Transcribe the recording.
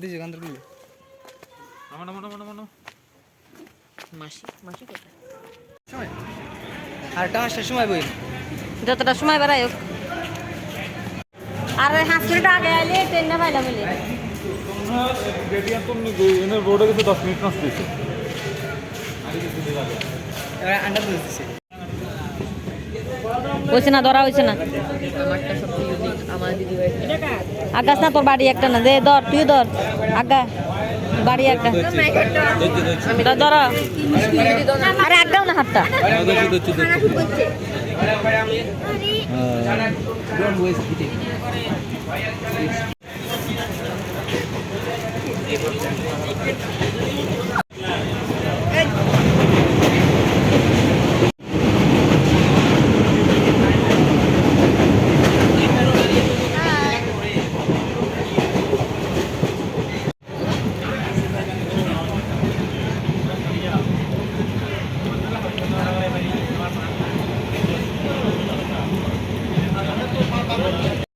কিরে গান ধরলি নামো নামো নামো মাসি মাসি কোথায়? আর একটা মাসের সময় বই। যতটা সময় বেড়াই হোক। আর হাঁস মিনিট আগে আইলে ট্রেন না পাইলাম বলে। এনে রোডে মিনিট এবার আন্ডার হয়েছে না ধরা হয়েছে না। না তোর বাড়ি একটা না। দে ধর তুই ধর। আগা বাড়ি একটা ধর, আরে আগাও না হাতটা।